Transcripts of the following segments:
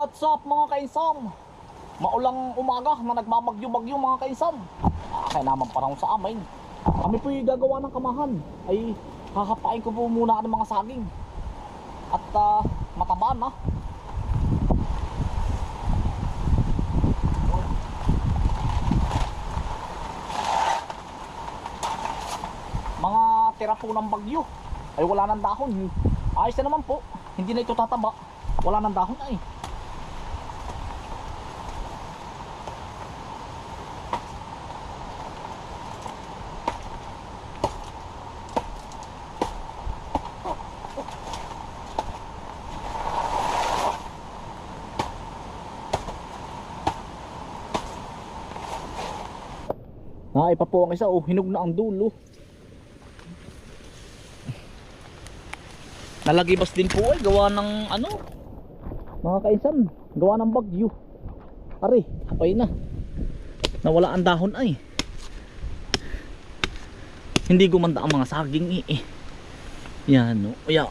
What's up mga kainsan? Maulang umaga na nagmabagyo-bagyo mga kainsan. Ah, kaya naman parang sa amin. Kami po yung gagawa ng kamahan. Ay hahapain ko po muna ng mga saging. At ah, mataba na. Mga tira po ng bagyo. Ay wala nang dahon. Ayos na naman po. Hindi na ito tataba. Wala nang dahon ay. Nakaipa pa po ang isa, oh, hinog na ang dulo. Nalagibas din po ay gawa ng ano, mga kaisan, gawa ng bagyo. Ari, apay na. Nawala ang dahon ay. Hindi gumanda ang mga saging eh. eh. Yan, no. Yan.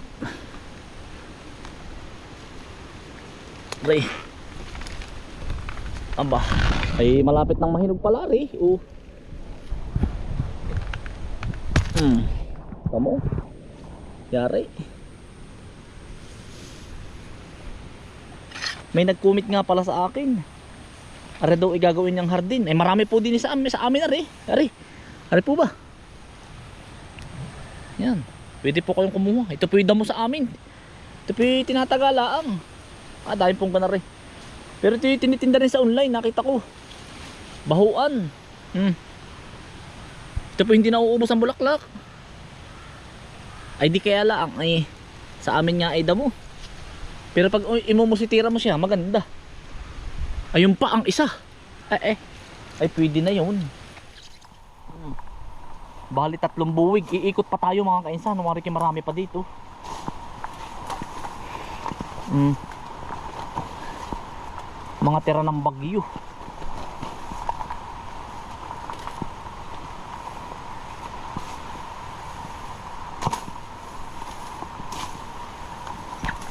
Ari. Aba, ay malapit nang mahinog pala rin. Oh. Hmm. Kamu? Yari. May nag-commit nga pala sa akin. Are daw igagawin niyang hardin. Eh marami po din sa amin, sa amin are. Are. Are po ba? Yan. Pwede po kayong kumuha. Ito po yung sa amin. Ito po yung tinatagalaang. Ah, dahil pong ka na rin. Pero ito yung tinitinda rin sa online. Nakita ko. Bahuan. Hmm. Po hindi nauubos ang bulaklak. Ay di kaya lang ay sa amin nga ay damo. Pero pag imumusitira mo siya, maganda. Ayun pa ang isa. Eh eh. Ay pwede na. Hmm. Bali tatlong buwig. Iikot pa tayo mga kainsan. Mariki marami pa dito. Hmm. Mga tira ng bagyo.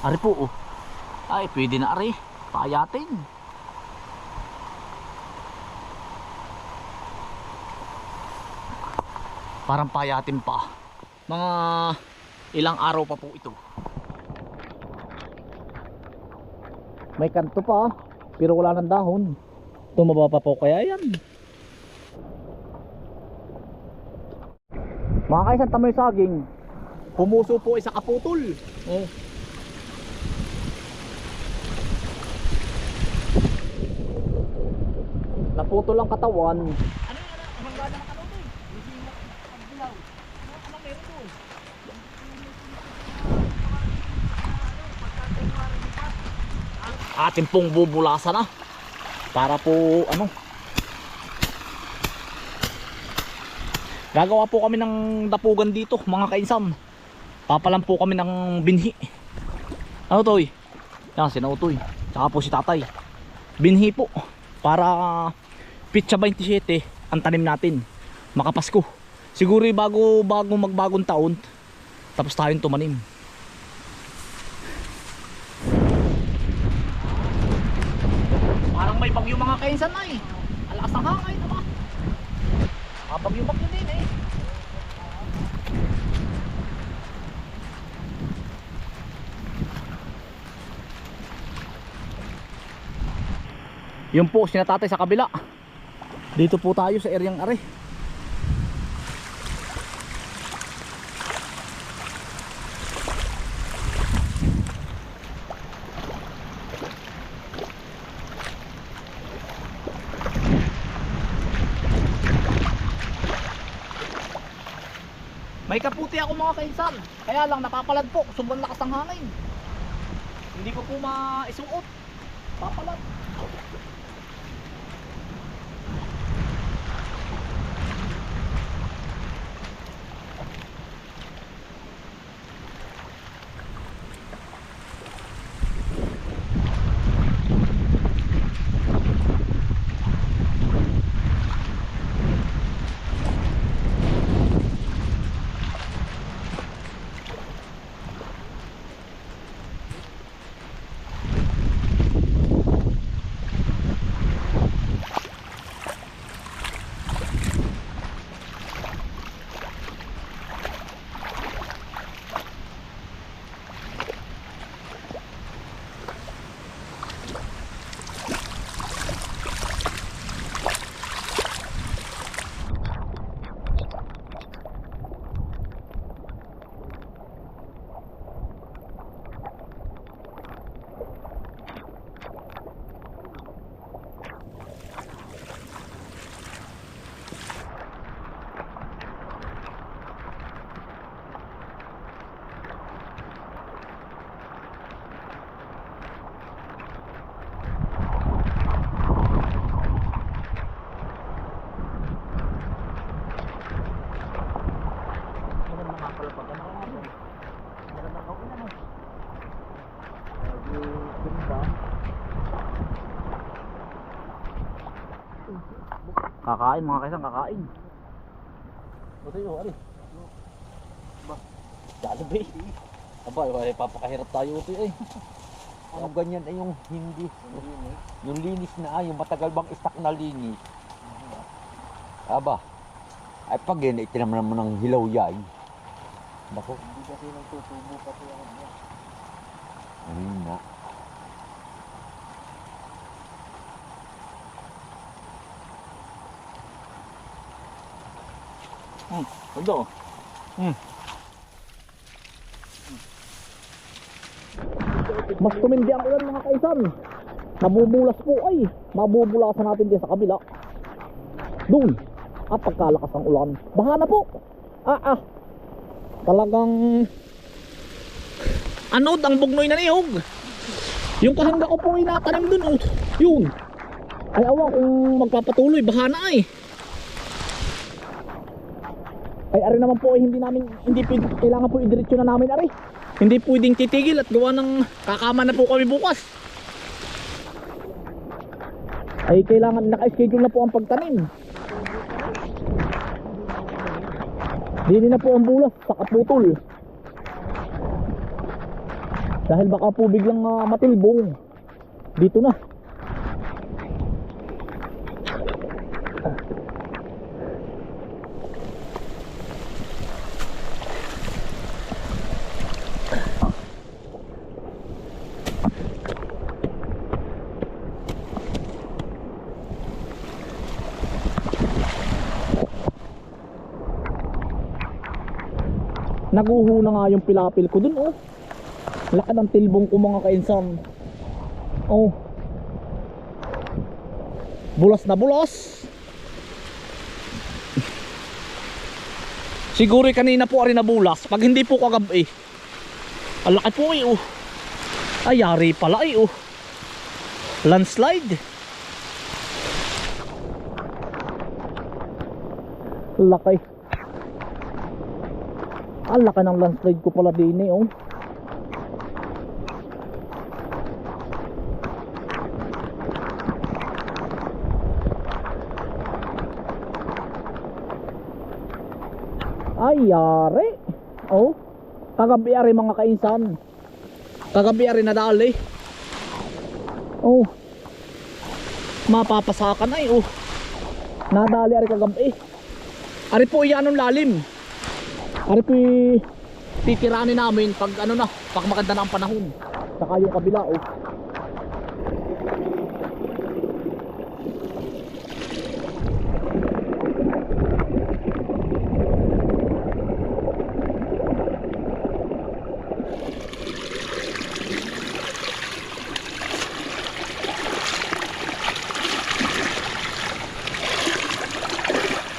Ari po oh. Ay, pwede na ari. Payatin. Parang payatin pa. Mga ilang araw pa po ito. May kanto pa, pero wala nang dahon. Tumaba pa po kaya yan. Mga kaisan tamoy saging. Pumuso po isa kaputol. Oh. Naputo lang katawan. Ano yan? Ang ganda ng to? Atin pong bubulasan na. Para po ano. Gagawa po kami ng dapugan dito, mga kainsan. Papalan po kami ng binhi. Ano to? Yan, sinautoy. Tsaka po si tatay. Binhi po. Para pitsa 27 ang tanim natin. Makapasko. Siguro bago bago magbagong taon tapos tayong tumanim. Parang may bagyo mga kainsan na eh. Alakas ang hangay naman ah, bagyo bagyo din eh. Yun po sinatatay sa kabila dito po tayo sa eryang are. May kaputi ako mga kainsan. Kaya lang napapalad po. Sobrang lakas ng hangin. Hindi ko po maisuot. Papalad Kakain mga kaisang kakain. Ito yun, ari. Ba? Jollibee. Aba, ay, papakahirap tayo ito eh. Ano ganyan ay yung hindi. Yung linis na ay, yung matagal bang istak na linis. Aba. Ay pag yun, itinam naman ng hilaw yay. Bako. Hindi kasi nagtutubo pati ako niya. Ayun na. Hmm, ito. Hmm. Mas tumindi ang ulan mga kaisan. Nabubulas po ay. Mabubulasan natin din sa kabila. Doon. At pagkalakas ng ulan. Baha na po. Ah ah. Talagang anod ang bugnoy na niyog. Yung kahangga ko po ay natanim dun. Oh. Yun. Ay awa kung magpapatuloy. Baha na ay. Ay ari naman po ay hindi namin hindi kailangan po idiretso na namin ari. Hindi pwedeng titigil at gawa ng kakama na po kami bukas. Ay kailangan naka-schedule na po ang pagtanim. Dili na po ang bulas sa kaputol. Dahil baka po biglang ah, matilbong. Dito na. Naguho na nga yung pilapil ko dun oh. Laki ng tilbong ko mga kainsan. Oh. Bulas na bulas. Siguro kanina po ari na bulas. Pag hindi po kagabi. Ang laki po eh oh. Ay yari pala eh oh. Landslide. Laki. Ang laki ng landslide ko pala din eh oh. Ay. Oh. Kagabi mga kainsan. Kagabi ari nadali. Oh. Mapapasakan ay oh. Nadali ari kagabi. Ari po iyan ang lalim. Ari po namin pag ano na, pag maganda na ang panahon. Saka yung kabila oh.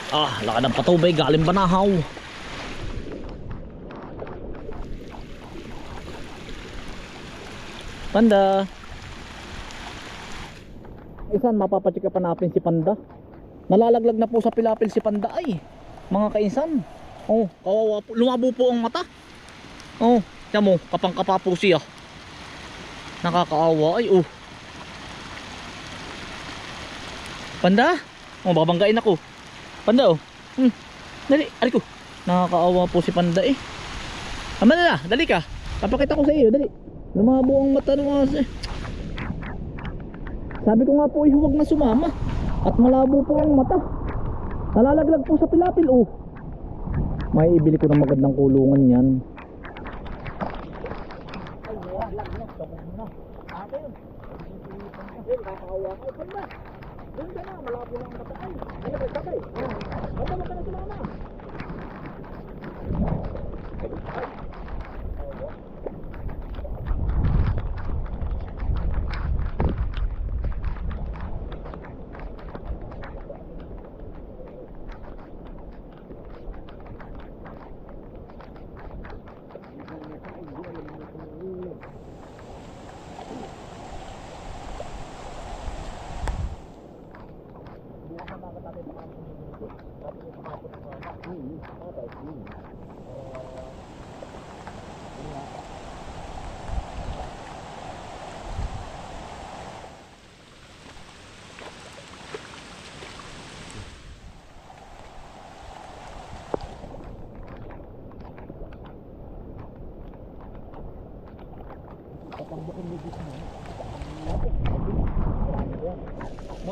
Ah, laki ng patubay galing banahaw. Panda. Isan mapapacheck pa natin si Panda. Nalalaglag na po sa pilapil si Panda ay. Mga kainsan. Oh, kawawa po. Lumabo po ang mata. Oh, tiyan mo, kapang kapa po siya. Nakakaawa ay oh. Panda? Oh, babanggain ako. Panda oh. Hmm. Dali, ari ko. Nakakaawa po si Panda eh. Ama dali ka. Papakita ko sa iyo, dali. Lumabo ang mata ng asa. Sabi ko nga po eh, huwag na sumama. At malabo po ang mata. Nalalaglag po sa pilapil oh. May ibili ko ng magandang kulungan yan. Doon ka na, malabo na mata Mga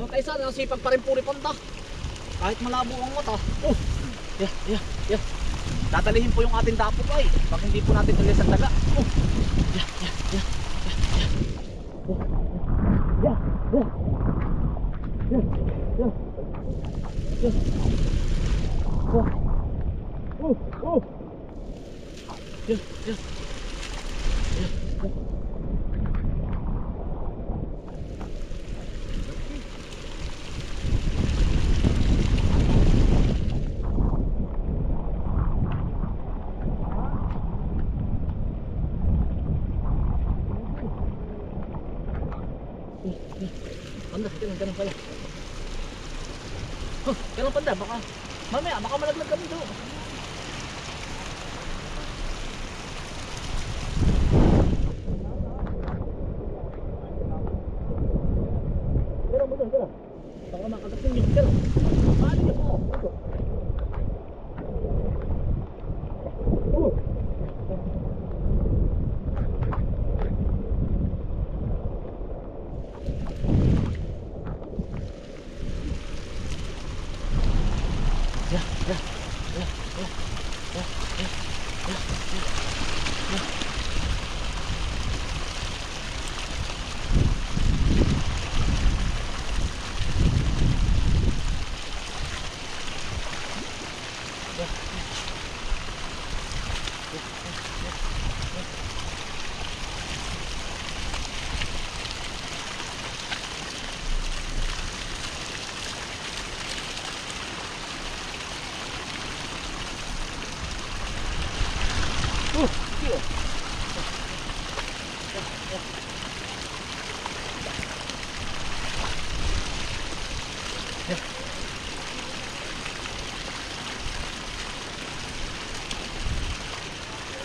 kaisan, ang sipag pa rin puri panda. Kahit malabo ang mata. Oh, yeah, yeah, yeah. Tatalihin po yung ating dapo ay. Pag hindi po natin tulis ang daga. Oh, yeah, yeah, yeah, yeah, yeah. Oh, yeah, yeah. Yeah, yeah. Yeah. Oh, oh, oh. Yeah, yeah. Panda, ganun, ganun pala. Huh, ganun panda, baka mamaya, baka malaglag kami doon.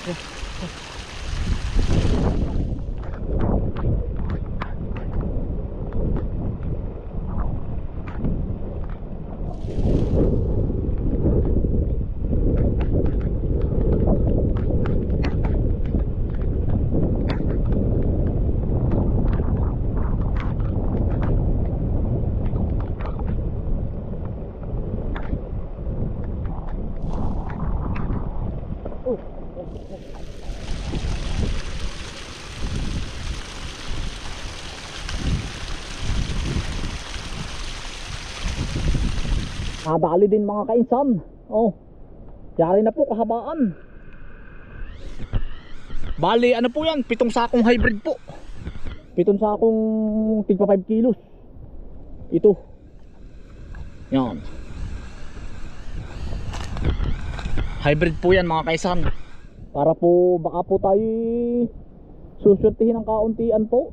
Yeah. Nadali din mga kainsan. Oh. Yari na po kahabaan. Bali, ano po yan? Pitong sakong hybrid po. Pitong sakong tigpa 5 kilos. Ito. Yan. Hybrid po yan mga kaisan. Para po baka po tayo susurtihin ng kauntian po.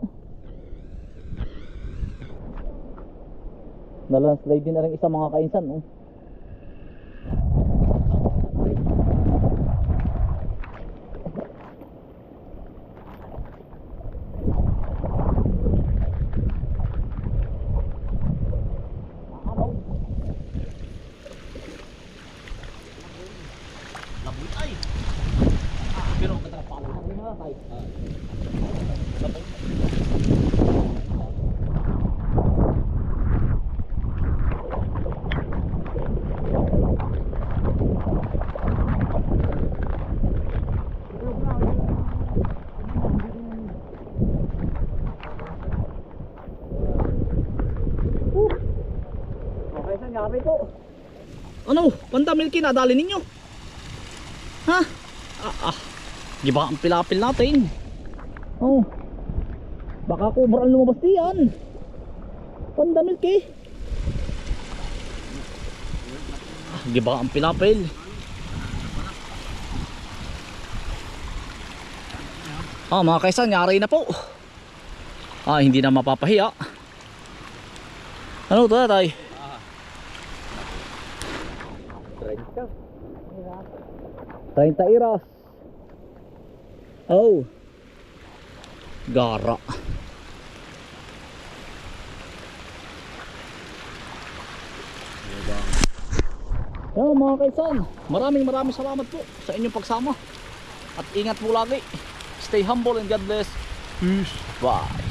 Nalandslide din na rin isa mga kainsan. Oh. Laboy ay. Ah, pero ang ganda pala ng mga tay. Ah. Laboy. Okay, saan yari po? Ano? Panda milky nadali ninyo? Ha? Ah, ah. Giba ang pilapil natin. Oh. Baka kubra ang lumabas diyan. Panda milky. Ah, giba ang pilapil. Ah, mga kaisan, yari na po. Ah, hindi na mapapahiya. Ano to, 30 iras. Oh. Gara. Yan mga kaisan, maraming maraming salamat po sa inyong pagsama. At ingat po lagi. Stay humble and God bless. Peace. Bye.